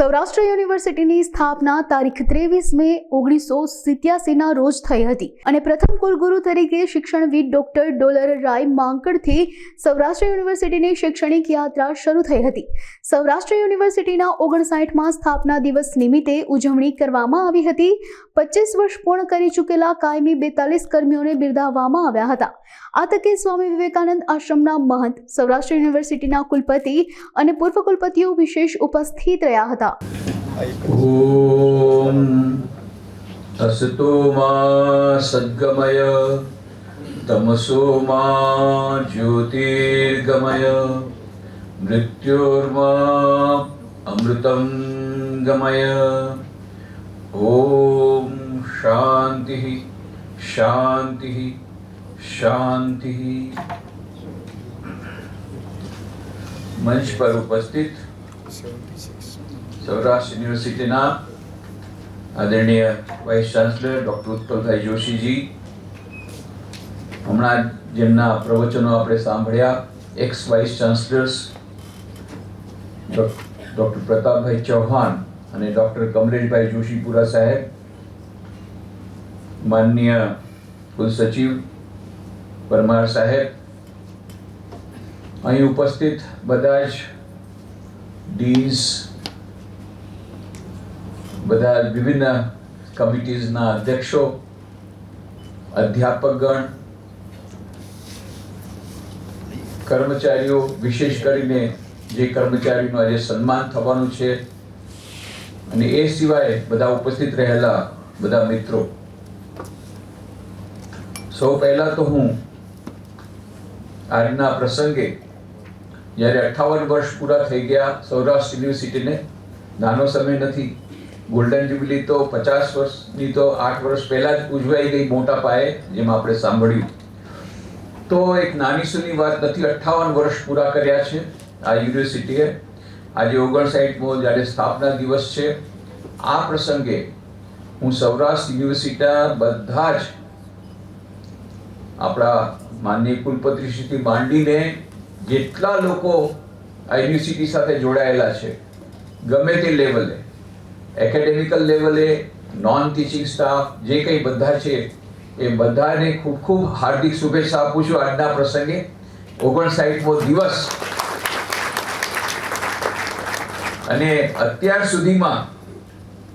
સૌરાષ્ટ્ર યુનિવર્સિટીની સ્થાપના તારીખ ત્રેવીસ મે ઓગણીસો સિત્યાસીના રોજ થઈ હતી અને પ્રથમ કુલગુરુ તરીકે શિક્ષણવિદ ડોક્ટર ડોલર રાય માંકડથી સૌરાષ્ટ્ર યુનિવર્સિટીની શૈક્ષણિક યાત્રા શરૂ થઈ હતી. સૌરાષ્ટ્ર યુનિવર્સિટીના ઓગણસાઠમાં સ્થાપના દિવસ નિમિત્તે ઉજવણી કરવામાં આવી હતી. પચીસ વર્ષ પૂર્ણ કરી ચૂકેલા કાયમી બેતાલીસ કર્મીઓને બિરદાવવામાં આવ્યા હતા. આ તકે સ્વામી વિવેકાનંદ આશ્રમના મહંત, સૌરાષ્ટ્ર યુનિવર્સિટીના કુલપતિ અને પૂર્વ કુલપતિઓ વિશેષ ઉપસ્થિત રહ્યા હતા. ॐ असतो मा सद्गमय तमसो मा ज्योतिर्गमय मृत्योर्मा अमृतं गमय ॐ शान्तिः शान्तिः शान्तिः मंच पर उपस्थित સૌરાષ્ટ્ર યુનિવર્સિટીના આદરણીય vice chancellor doctor Utpalbhai Joshiji. હમણાં જેમના પ્રવચનો આપણે સાંભળ્યા ex vice chancellors doctor Pratapbhai Chauhan અને ડૉક્ટર કમલેશભાઈ જોશીપુરા સાહેબ, માનનીય કુલસચિવ પરમાર સાહેબ, અહીં ઉપસ્થિત બધા જ ડીન્સ બધા વિભિન્ન કમિટીઝના અધ્યક્ષો, અધ્યાપકગણ, કર્મચારીઓ, વિશેષ કરીને જે કર્મચારીનું આજે સન્માન થવાનું છે અને એ સિવાય બધા ઉપસ્થિત રહેલા બધા મિત્રો. સૌ પહેલા તો હું આજના પ્રસંગે જ્યારે અઠ્ઠાવન વર્ષ પૂરા થઈ ગયા, સૌરાષ્ટ્ર યુનિવર્સિટીને, નાનો સમય નથી ગોલ્ડન જ્યુબિલી તો પચાસ વર્ષની તો આઠ વર્ષ પહેલા જ ઉજવાઈ ગઈ મોટા પાયે, જેમાં આપણે સાંભળ્યું. તો એક નાની સુની વાત નથી, અઠ્ઠાવન વર્ષ પૂરા કર્યા છે આ યુનિવર્સિટીએ. આજે ઓગણસાઠમો જ્યારે સ્થાપના દિવસ છે, આ પ્રસંગે હું સૌરાષ્ટ્ર યુનિવર્સિટીના બધા જ આપણા માનનીય કુલપતિશ્રીથી માંડીને જેટલા લોકો આ યુનિવર્સિટી સાથે જોડાયેલા છે, ગમે તે લેવલે એકેડેમિકલ લેવલે નોન ટીચિંગ સ્ટાફ જે કંઈ બધા છે, એ બધાને ખૂબ ખૂબ હાર્દિક શુભેચ્છા આપું છું આજના પ્રસંગે. ઓગણસાઠમો દિવસ. અને અત્યાર સુધીમાં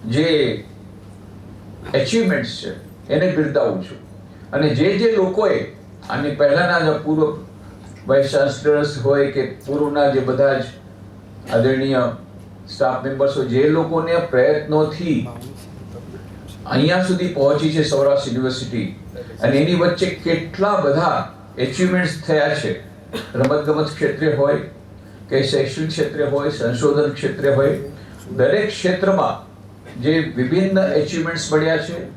જે એચિવમેન્ટ્સ છે, એને બિરદાવું છું. અને જે જે લોકોએ આની પહેલાંના જે પૂર્વ વાઇસ ચાન્સલર્સ હોય કે પૂર્વના જે બધા જ આદરણીય સ્ટાફ મેમ્બર્સો જે લોકોને પ્રયત્નોથી અહીંયા સુધી પહોંચી છે સૌરાષ્ટ્ર યુનિવર્સિટી. અને એની વચ્ચે કેટલા બધા એચિવમેન્ટ્સ થયા છે. રમતગમત ક્ષેત્રે હોય, કે શૈક્ષણિક ક્ષેત્રે હોય, સંશોધન ક્ષેત્રે હોય, દરેક ક્ષેત્રમાં જે વિભિન્ન એચિવમેન્ટ્સ મળ્યા છે,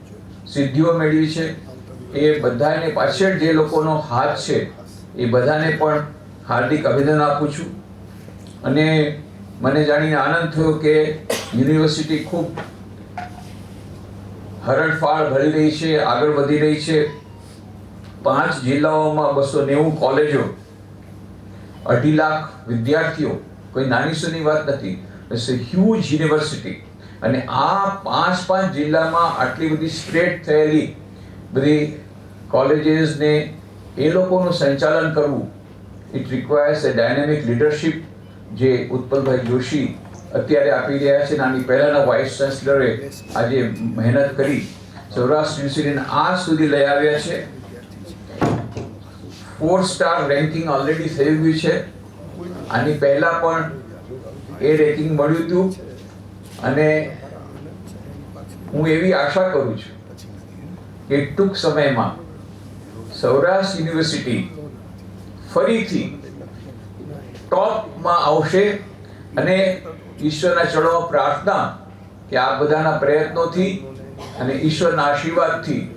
સિદ્ધિઓ મેળવી છે, એ બધાને પાછળ જે લોકોનો હાથ છે, એ બધાને પણ હાર્દિક અભિનંદન આપું છું. અને મને જાણીને આનંદ થયો કે યુનિવર્સિટી ખૂબ હરણફાળ ભરી રહી છે, આગળ વધી રહી છે. પાંચ જિલ્લાઓમાં બસો નેવું કોલેજો, અઢી લાખ વિદ્યાર્થીઓ, કોઈ નાની સુની વાત નથી. ઇટ્સ અ હ્યુજ યુનિવર્સિટી અને આ પાંચ પાંચ જિલ્લામાં આટલી બધી સ્પ્રેડ થયેલી બધી કોલેજીસને એ લોકોનું સંચાલન કરવું it requires a dynamic leadership જે ઉત્પલભાઈ જોશી અત્યારે આપી રહ્યા છે અને આની પહેલાંના વાઇસ ચાન્સલરે આજે મહેનત કરી સૌરાષ્ટ્ર યુનિવર્સિટીને આ સુધી લઈ આવ્યા છે. ફોર સ્ટાર રેન્કિંગ ઓલરેડી થઈ ગયું છે. આની પહેલાં પણ એ રેન્કિંગ મળ્યું હતું અને હું એવી આશા કરું છું કે ટૂંક સમયમાં સૌરાષ્ટ્ર યુનિવર્સિટી ફરીથી ટોપમાં આવશે અને ઈશ્વરના ચડવા પ્રાર્થના કે આ બધાના પ્રયત્નોથી અને ઈશ્વરના આશીર્વાદથી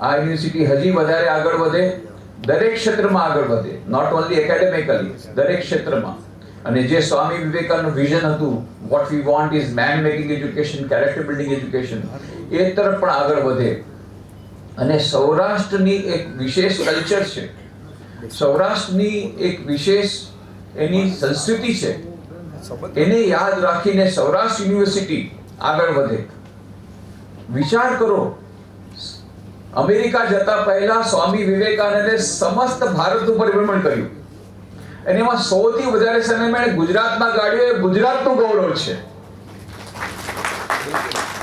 આ યુનિવર્સિટી હજી વધારે આગળ વધે, દરેક ક્ષેત્રમાં આગળ વધે નોટ ઓનલી એકેડેમિકલી દરેક ક્ષેત્રમાં. અને જે સ્વામી વિવેકાનંદનું વિઝન હતું what we want is man making education character building education એ તરફ પણ આગળ વધે. અને સૌરાષ્ટ્રની એક વિશેષ કલ્ચર છે. સૌરાષ્ટ્રની એક વિશેષ એની સંસ્કૃતિ છે. એને યાદ રાખીને સૌરાષ્ટ્ર યુનિવર્સિટી આગળ વધે. વિચાર કરો, અમેરિકા જતા પહેલા સ્વામી વિવેકાનંદે સમસ્ત ભારતનું પરિભ્રમણ કર્યું. અને એમાં સૌથી વધારે સમય ગુજરાતમાં ગાળ્યો એ ગુજરાતનું ગૌરવ છે.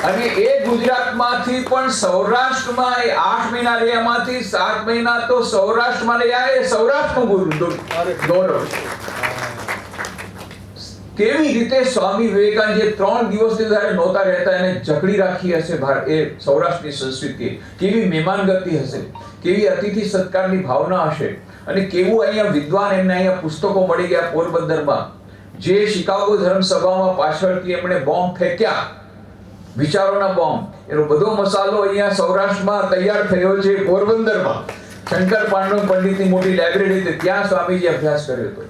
અને એ ગુજરાતમાંથી પણ સૌરાષ્ટ્રમાં એ આઠ મહિના રહ્યા સાત મહિના તો સૌરાષ્ટ્રમાં રહ્યા એ સૌરાષ્ટ્રનું ગુરુ- ગૌરવ કેવી રીતે સ્વામી વિવેકાનંદ જે ત્રણ દિવસથી વધારે નહોતા રહેતા એને જકડી રાખી હશે ભારત એ સૌરાષ્ટ્રની સંસ્કૃતિ. કેવી મહેમાનગતિ હશે? કેવી અતિથિ સત્કારની ભાવના હશે? અને કેવું અહીંયા વિદ્વાન એમને અહીંયા પુસ્તકો મળી ગયા પોરબંદરમાં? જે શિકાગો ધર્મ સભામાં પાછળથી એમણે બોમ્બ ફેંક્યા વિચારોના બોમ્બ એનો બધો મસાલો અહીંયા સૌરાષ્ટ્રમાં તૈયાર થયો છે પોરબંદરમાં. શંકર પાંડવ પંડિતની મોટી લાઇબ્રેરી હતી ત્યાં સ્વામીજી અભ્યાસ કર્યો હતો.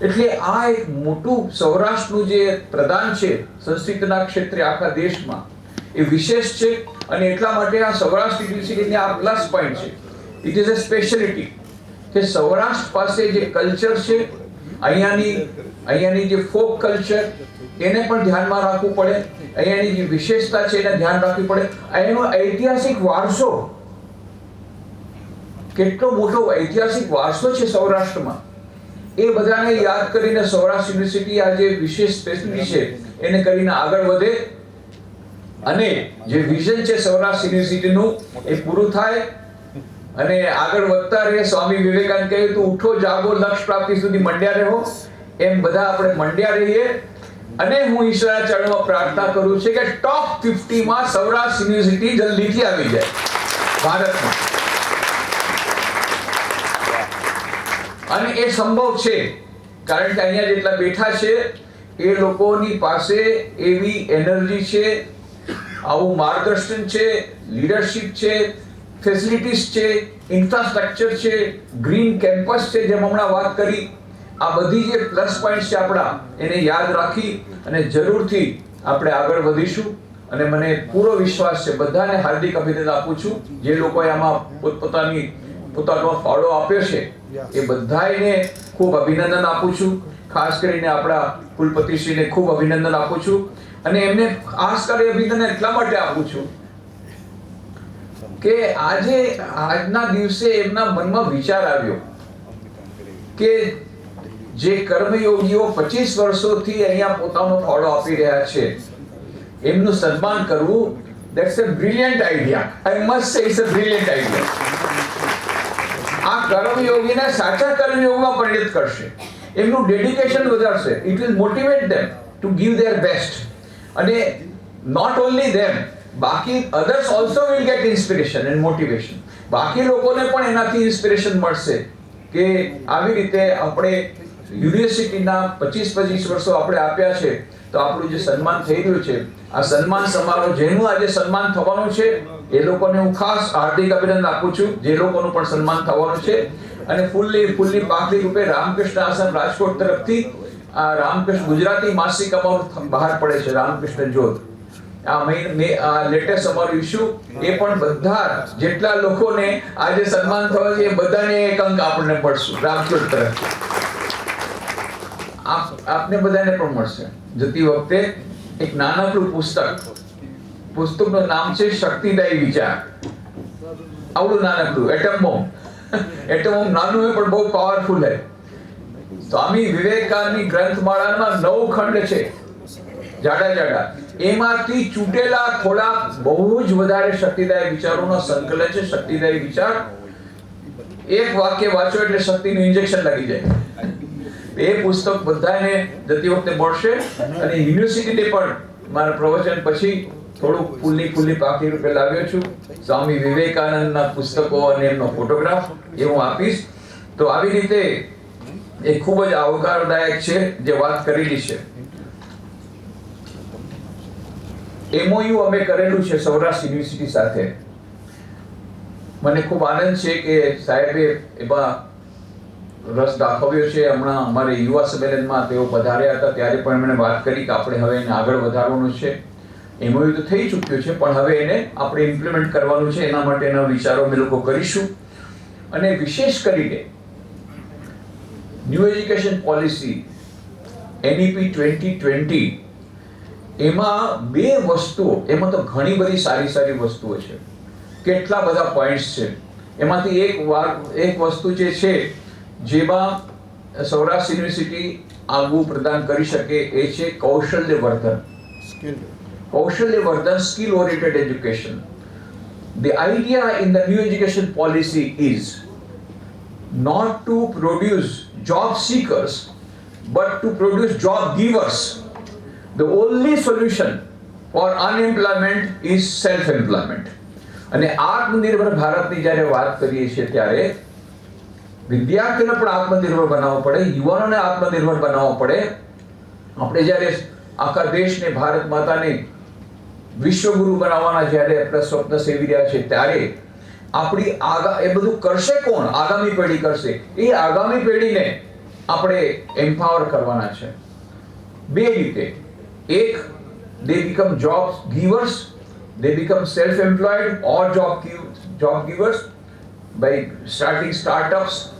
એટલે આ એક મોટું સૌરાષ્ટ્રનું જે પ્રદાન છે, સંસ્કૃતના ક્ષેત્રે આખા દેશમાં, એ વિશેષ છે અને એટલા માટે આ સૌરાષ્ટ્ર યુનિવર્સિટીની આ પ્લસ પોઈન્ટ છે. ઇટ ઇઝ અ સ્પેશિયાલિટી કે સૌરાષ્ટ્ર પાસે જે કલ્ચર છે, અહીંયાની અહીંયાની જે ફોક કલ્ચર એને પણ ધ્યાનમાં રાખવું પડે. અહીંયાની જે વિશેષતા છે એને ધ્યાન રાખવી પડે. અહીંયાનો ઐતિહાસિક વારસો કેટલો મોટો ઐતિહાસિક વારસો છે સૌરાષ્ટ્રમાં. એ બધાને યાદ કરીને સૌરાષ્ટ્ર યુનિવર્સિટી આ જે વિશેષ સ્પેશિયાલિટી છે, એને કરીને આગળ વધે. અને જે વિઝન છે સૌરાષ્ટ્ર યુનિવર્સિટીનું, એ પૂરું થાય. અને આગળ વધતા રહે. સ્વામી વિવેકાનંદ કહ્યું તું ઉઠો, જાગો, લક્ષ પ્રાપ્તિ સુધી મંડ્યા રહો. એમ બધા આપણે મંડ્યા રહીએ. અને હું ઈશ્વરના ચરણમાં પ્રાર્થના કરું છું કે ટોપ ફિફ્ટીમાં સૌરાષ્ટ્ર યુનિવર્સિટી જલ્દીથી આવી જાય. ભારતમાં. અને એ સંભવ છે, કારણ કે અહીંયા જેટલા બેઠા છે, એ લોકોની પાસે એવી એનર્જી છે, આવું માર્ગદર્શન છે લીડરશિપ છે ફેસિલિટીઝ છે ઇન્ફ્રાસ્ટ્રક્ચર છે ગ્રીન કેમ્પસ છે, જેમ હમણાં વાત કરી. આ બધી જે પ્લસ પોઈન્ટ છે આપણા, એને યાદ રાખી અને જરૂરથી આપણે આગળ વધીશું. અને મને પૂરો વિશ્વાસ છે, બધાને હાર્દિક અભિનંદન આપું છું. જે લોકોએ આમાં પોતપોતાની, પોતાનો ફાળો આપ્યો છે, એ બધાને ખૂબ અભિનંદન આપું છું. ખાસ કરીને આપણા કુલપતિશ્રીને ખૂબ અભિનંદન આપું છું. અને એમને ખાસ કરી અભિનંદન એટલા માટે આપું છું કે આજે, આજના દિવસે એમના મનમાં વિચાર આવ્યો કે જે કર્મયોગીઓ પચીસ વર્ષોથી અહીંયા પોતાનો ફાળો આપી રહ્યા છે, એમનું સન્માન કરવું that's a brilliant idea I must say it's a brilliant idea આ કર્મયોગીને સાચા કર્મયોગમાં પરિણિત કરશે. એમનું ડેડિકેશન વધારશે. It will motivate them to give their best અને નોટ ઓનલી ધેમ બાકી others also will get inspiration and motivation બાકી લોકોને પણ એનાથી ઇન્સ્પિરેશન મળશે કે આવી રીતે આપણે યુનિવર્સિટીના પચીસ પચીસ વર્ષો આપણે આપ્યા છે, તો આપણું જે સન્માન થઈ રહ્યું છે, આ સન્માન સમારોહ જેનું આજે સન્માન થવાનું છે, એ લોકોને હું ખાસ હાર્દિક અભિનંદન આપું છું, જે લોકોનું પણ સન્માન થવાનું છે. અને ફૂલ્લી ફૂલ્લી પાકલી રૂપે રામકૃષ્ણ આશ્રમ રાજકોટ તરફથી આ રામકૃષ્ણ ગુજરાતી માસિક અમારું બહાર પડે છે, રામકૃષ્ણ જ્યોત. આ મે- આ લેટેસ્ટ અમારું ઇશ્યુ એ પણ બધા જેટલા લોકોને આજે સન્માન થવા છે, એ બધાને એક અંક આપણને પડશું રામકૃષ્ણ તરફથી. આપને બધાને પણ મળશે. જતી વખતે એક નાનકડું પુસ્તક. પુસ્તકનું નામ છે શક્તિદાયી વિચાર. આવડું નાનકડું એટમ બોમ્બ એટમ બોમ્બ નાનું હોય પણ બહુ પાવરફુલ હે સ્વામી વિવેકાનંદની ગ્રંથમાળામાં નવ ખંડ છે. જાડા જાડા. એમાંથી ચૂંટેલા થોડા બહુ જ વધારે શક્તિદાયી વિચારોનો સંકલન છે, શક્તિદાયી વિચાર. એક વાક્ય વાંચો એટલે શક્તિનું ઇન્જેક્શન લાગી જાય. એ પુસ્તક બધાને જતી વખતે મળશે અને યુનિવર્સિટીને પણ મારા પ્રવચન પછી થોડુંક ફૂલની ફૂલની પાકી રૂપે લાવ્યો છું. સ્વામી વિવેકાનંદના પુસ્તકો અને એમનો ફોટોગ્રાફ એ હું આપીશ. તો આવી રીતે એ ખૂબ જ આવકારદાયક છે જે વાત કરેલી છે. એમઓયુ અમે કરેલું છે સૌરાષ્ટ્ર યુનિવર્સિટી સાથે. મને ખૂબ આનંદ છે કે સાહેબે એમાં રસ દાખવ્યો છે. હમણાં અમારે યુવા સંમેલનમાં તેઓ પધાર્યા હતા. ત્યારે પણ એમણે વાત કરી કે આપણે હવે એને આગળ વધારવાનું છે. એમઓયુ તો થઈ ચૂક્યું છે, પણ હવે એને આપણે ઇમ્પ્લિમેન્ટ કરવાનું છે. એના માટેના વિચારો અમે લોકો કરીશું. અને વિશેષ કરીને new education policy NEP twenty twenty એમાં બે વસ્તુઓ, એમાં તો ઘણી બધી સારી સારી વસ્તુઓ છે. કેટલા બધા પોઈન્ટ્સ છે. એમાંથી એક વાર, એક વસ્તુ જે છે જેમાં સૌરાષ્ટ્ર યુનિવર્સિટી આગવું પ્રદાન કરી શકે એ છે કૌશલ્ય વર્ધન કૌશલ્ય વર્ધન skill oriented education The idea in the new education policy is not to produce job seekers but to produce job givers. The only solution for unemployment is self employment. અને આત્મનિર્ભર ભારતની જ્યારે વાત કરીએ છીએ ત્યારે વિદ્યાર્થીઓને પણ આત્મનિર્ભર બનાવવો પડે, યુવાનોને આત્મનિર્ભર બનાવવો પડે. આપણે જ્યારે આખા દેશને ભારત માતાને વિશ્વગુરુ બનાવવાના જ્યારે આપણે સ્વપ્ન સેવી રહ્યા છે, ત્યારે આપણી આગા, એ બધું કરશે કોણ? આગામી પેઢી કરશે. એ આગામી પેઢીને આપણે એમ્પાવર કરવાના છે. બે રીતે. એક they become job givers they become self employed or job job givers starting starting startups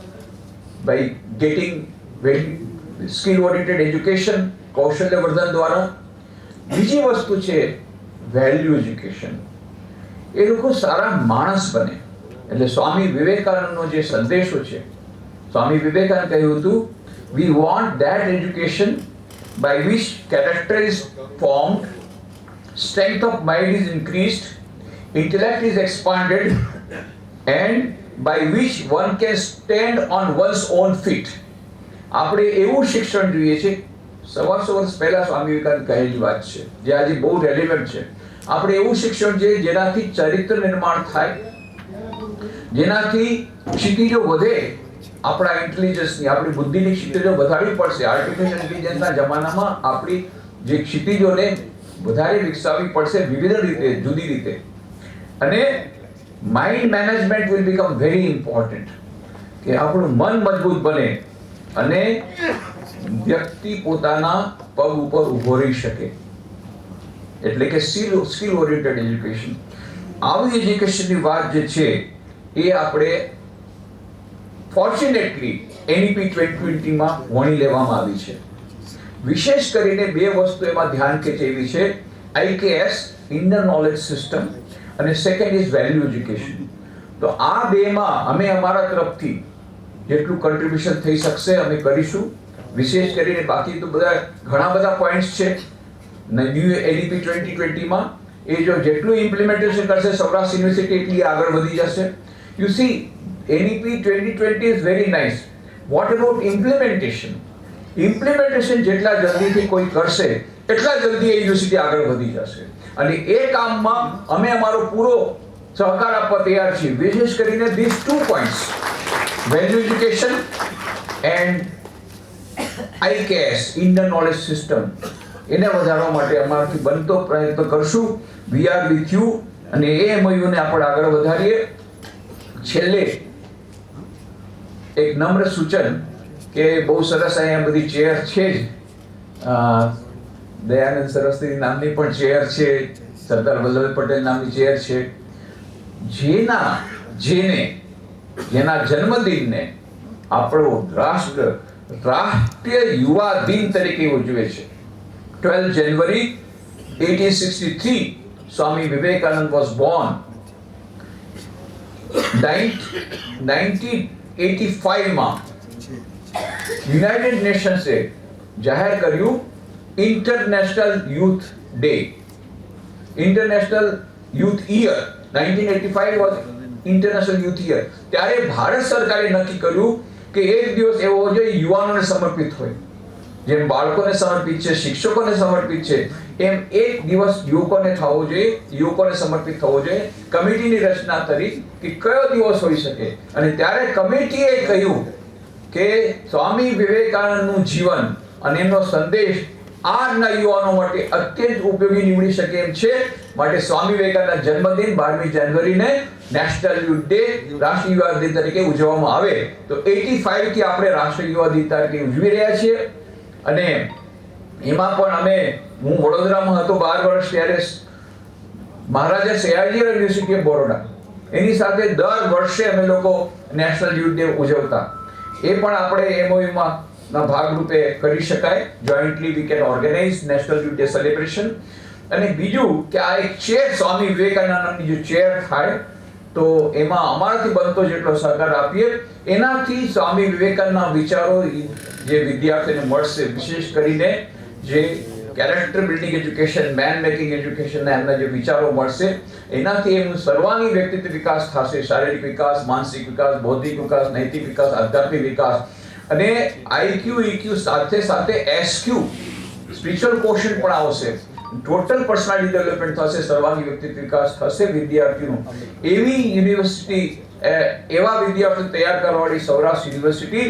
getting skill oriented education કૌશલ્ય વર્ધન દ્વારા બીજી વસ્તુ છે વેલ્યુ એજ્યુકેશન એ લોકો સારા માણસ બને. એટલે સ્વામી વિવેકાનંદનો જે સંદેશો છે, સ્વામી વિવેકાનંદ કહ્યું હતું we want that education by which character is formed strength of mind is increased intellect is expanded and by which one can stand on one's on feet આપણે એવું શિક્ષણ જોઈએ છે સવારસો વર્ષ પહેલા સ્વામી વિવેકાનંદ કહેલી વાત છે, જે આજે બહુ રેલિવન્ટ છે. આપણે એવું શિક્ષણ જોઈએ જેનાથી ચરિત્ર નિર્માણ થાય, જેનાથી ક્ષિતિજો વધે, આપણા ઇન્ટેલિજન્સની આપણી બુદ્ધિની ક્ષિતિજો વધારવી પડશે. આર્ટિફિશિયલ ઇન્ટેલિજન્સના જમાનામાં આપણી જે ક્ષિતિજોને વધારે વિકસાવવી પડશે વિવિધ રીતે, જુદી રીતે. અને mind management will become very important કે આપણું મન મજબૂત બને અને વ્યક્તિ પોતાના પગ ઉપર ઊભો રહી શકે. એટલે કે સ્કિલ સ્કિલ ઓરિએન્ટેડ એજ્યુકેશન આવી એજ્યુકેશનની વાત જે છે, એ આપણે ફોર્ચ્યુનેટલી એનઈપી ટ્વેન્ટી ટ્વેન્ટીમાં વણી લેવામાં આવી છે. વિશેષ કરીને બે વસ્તુ એમાં ધ્યાન એવી છે. આઈકેએસ ઇન્ડર નોલેજ સિસ્ટમ અને સેકન્ડ ઇઝ વેલ્યુ એજ્યુકેશન તો આ બેમાં અમે અમારા તરફથી જેટલું કન્ટ્રીબ્યુશન થઈ શકશે અમે કરીશું. વિશેષ કરીને બાકી તો બધા ઘણા બધા પોઈન્ટ્સ છે. ન્યૂ એનઈપી ટ્વેન્ટી ટ્વેન્ટીમાં એ જો જેટલું ઇમ્પ્લિમેન્ટેશન કરશે, સૌરાષ્ટ્ર યુનિવર્સિટી એટલી આગળ વધી જશે. You see NEP twenty twenty is very nice what about implementation implementation જેટલા જલ્દીથી કોઈ કરશે, એટલા જલ્દી એ યુનિવર્સિટી આગળ વધી જશે. અને એ કામમાં અમે અમારો પૂરો સહકાર આપવા તૈયાર છીએ. વિશેષ કરીને this two points value education and IKS Indian knowledge system એને વધારવા માટે અમારાથી બનતો પ્રયત્ન કરશું. વી આર વિથ યુ અને એ એમઓયુને આપણે આગળ વધારીએ. છેલ્લે એક નમ્ર સૂચન કે બહુ સરસ અહીંયા બધી ચેર છે જ. દયાનંદ સરસ્વતી નામની પણ ચેર છે, સરદાર વલ્લભભાઈ પટેલ નામની ચેર છે. જેના, જેને, જેના જન્મદિનને આપણો રાષ્ટ્ર, રાષ્ટ્રીય યુવા દિન તરીકે ઉજવે છે. Twelve January eighteen sixty three Swami Vivekananda was born nineteen eighty ફાઈવમાં United નેશન્સે જાહેર કર્યું international youth day international youth year nineteen eighty five was international youth year ત્યારે ભારત સરકારે નક્કી કર્યું કે એક દિવસ એવો જોઈએ યુવાનોને સમર્પિત હોય. જેમ બાળકોને સમર્પિત છે, શિક્ષકોને સમર્પિત છે, એમ એક દિવસ યુવકોને થવો જોઈએ, યુવકોને સમર્પિત થવો જોઈએ. કમિટીની રચના કરી કે કયો દિવસ હોઈ શકે. અને ત્યારે કમિટીએ કહ્યું કે સ્વામી વિવેકાનંદનું જીવન અને એમનો સંદેશ આજના યુવાનો માટે અત્યંત ઉપયોગી નીવડી શકે એમ છે. માટે સ્વામી વિવેકાનંદ જન્મદિન બારમી જાન્યુઆરીને નેશનલ યુથ ડે રાષ્ટ્રીય યુવા દિન તરીકે ઉજવવામાં આવે. તો એટી ફાઈવથી આપણે રાષ્ટ્રીય યુવા દિન તરીકે ઉજવી રહ્યા છીએ. અને એમાં પણ અમે, હું વડોદરામાં હતો બાર વર્ષ ત્યારે મહારાજા સયાજી યુનિવર્સિટી ઓફ બરોડા. એની સાથે દર વર્ષે અમે લોકો નેશનલ યુથ ડે ઉજવતા. એ પણ આપણે એમઓયુમાં ના ભાગરૂપે કરી શકાય. Jointly we can organise national youth day celebration અને બીજું કે આ એક ચેર સ્વામી વિવેકાનંદની જે ચેર થાય, તો એમાં અમારાથી બનતો જેટલો સહકાર આપીએ, એનાથી સ્વામી વિવેકાનંદના વિચારો જે વિદ્યાર્થીને મળશે, વિશેષ કરીને જે character building education man making એજ્યુકેશનના એમના જે વિચારો મળશે, એનાથી એમનું સર્વાંગી વ્યક્તિત્વ વિકાસ થશે, શારીરિક વિકાસ, માનસિક વિકાસ, બૌદ્ધિક વિકાસ, નૈતિક વિકાસ, આધ્યાત્મિક વિકાસ અને આઈક્યુ ઈક્યુ સાથે સાથે એસક્યુ સ્પિરિચ્યુઅલ કોશન પણ આવશે. ટોટલ પર્સનાલિટી ડેવલપમેન્ટ થશે, સર્વાંગી વ્યક્તિત્વ વિકાસ થશે વિદ્યાર્થીનો. એવી યુનિવર્સિટી એવા વિદ્યાર્થીઓ તૈયાર કરવાવાળી સૌરાષ્ટ્ર યુનિવર્સિટી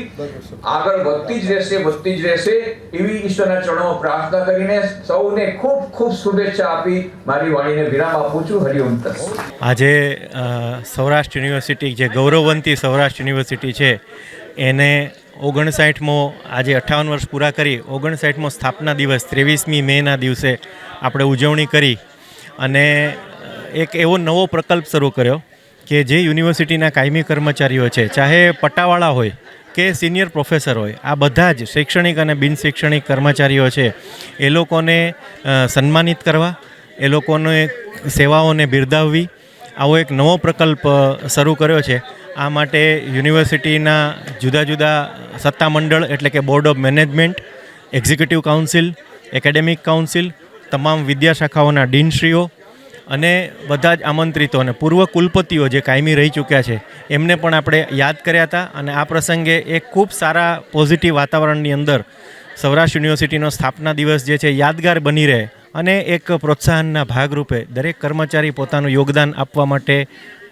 આગળ વધતી જ રહેશે, વધતી જ રહેશે. એવી ઈશ્વરના ચરણોમાં પ્રાર્થના કરીને સૌને ખૂબ ખૂબ શુભેચ્છા આપી મારી વાણીને વિરામ આપું છું. હરિઓમ આજે સૌરાષ્ટ્ર યુનિવર્સિટી જે ગૌરવવંતી સૌરાષ્ટ્ર યુનિવર્સિટી છે, એને ઓગણસાઠમો આજે અઠ્ઠાવન વર્ષ પૂરા કરી ઓગણસાઠમો સ્થાપના દિવસ, ત્રેવીસમી મેના દિવસે આપણે ઉજવણી કરી અને એક એવો નવો પ્રકલ્પ શરૂ કર્યો કે જે યુનિવર્સિટીના કાયમી કર્મચારીઓ છે, ચાહે પટ્ટાવાળા હોય કે સિનિયર પ્રોફેસર હોય, આ બધા જ શૈક્ષણિક અને બિનશૈક્ષણિક કર્મચારીઓ છે, એ લોકોને સન્માનિત કરવા, એ લોકોને સેવાઓને બિરદાવવી આવો એક નવો પ્રકલ્પ શરૂ કર્યો છે. આ માટે યુનિવર્સિટીના જુદા જુદા સત્તામંડળ એટલે કે board of management, executive council, academic council, તમામ વિદ્યાશાખાઓના ડીનશ્રીઓ અને બધા જ આમંત્રિતો અને પૂર્વ કુલપતિઓ જે કાયમી રહી ચૂક્યા છે, એમને પણ આપણે યાદ કર્યા હતા. અને આ પ્રસંગે એક ખૂબ સારા પોઝિટિવ વાતાવરણની અંદર સૌરાષ્ટ્ર યુનિવર્સિટીનો સ્થાપના દિવસ જે છે, યાદગાર બની રહે. અને એક પ્રોત્સાહનના ભાગરૂપે દરેક કર્મચારી પોતાનું યોગદાન આપવા માટે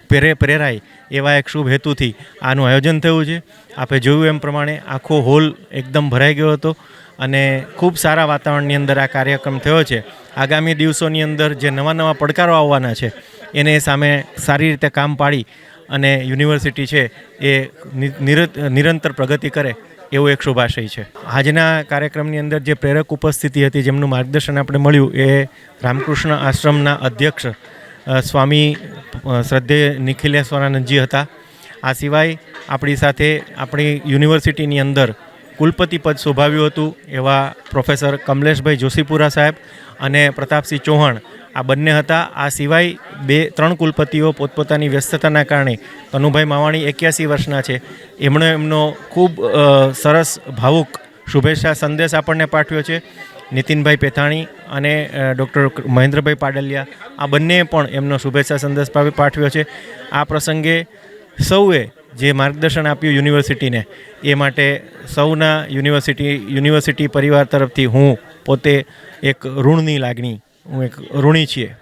પ્રેરે, પ્રેરાય એવા એક શુભ હેતુથી આનું આયોજન થયું છે. આપે જોયું એમ પ્રમાણે આખો હોલ એકદમ ભરાઈ ગયો હતો અને ખૂબ સારા વાતાવરણની અંદર આ કાર્યક્રમ થયો છે. આગામી દિવસોની અંદર જે નવા નવા પડકારો આવવાના છે, એને સામે સારી રીતે કામ પાડી અને યુનિવર્સિટી છે એ નિરત, નિરંતર પ્રગતિ કરે એવો એક શુભાશય છે. આજના કાર્યક્રમની અંદર જે પ્રેરક ઉપસ્થિતિ હતી, જેમનું માર્ગદર્શન આપણે મળ્યું, એ રામકૃષ્ણ આશ્રમના અધ્યક્ષ સ્વામી શ્રદ્ધે નિખિલેશ્વરાનંદજી હતા. આ સિવાય આપણી સાથે આપણી યુનિવર્સિટીની અંદર કુલપતિ પદ શોભાવ્યું હતું એવા પ્રોફેસર કમલેશભાઈ જોશીપુરા સાહેબ અને પ્રતાપસિંહ ચૌહાણ આ બંને હતા. આ સિવાય બે, ત્રણ કુલપતિઓ પોતપોતાની વ્યસ્તતાના કારણે અનુભાઈ માવાણી એક્યાસી વર્ષના છે. એમણે એમનો ખૂબ સરસ, ભાવુક શુભેચ્છા સંદેશ આપણને પાઠવ્યો છે. નીતિનભાઈ પેથાણી અને ડૉક્ટર મહેન્દ્રભાઈ પાડલિયા આ બંનેએ પણ એમનો શુભેચ્છા સંદેશ પાઠવ્યો છે. આ પ્રસંગે સૌએ જે માર્ગદર્શન આપ્યું યુનિવર્સિટીને, એ માટે સૌના યુનિવર્સિટી યુનિવર્સિટી પરિવાર તરફથી હું પોતે એક ઋણની લાગણી હું એક ઋણી છીએ.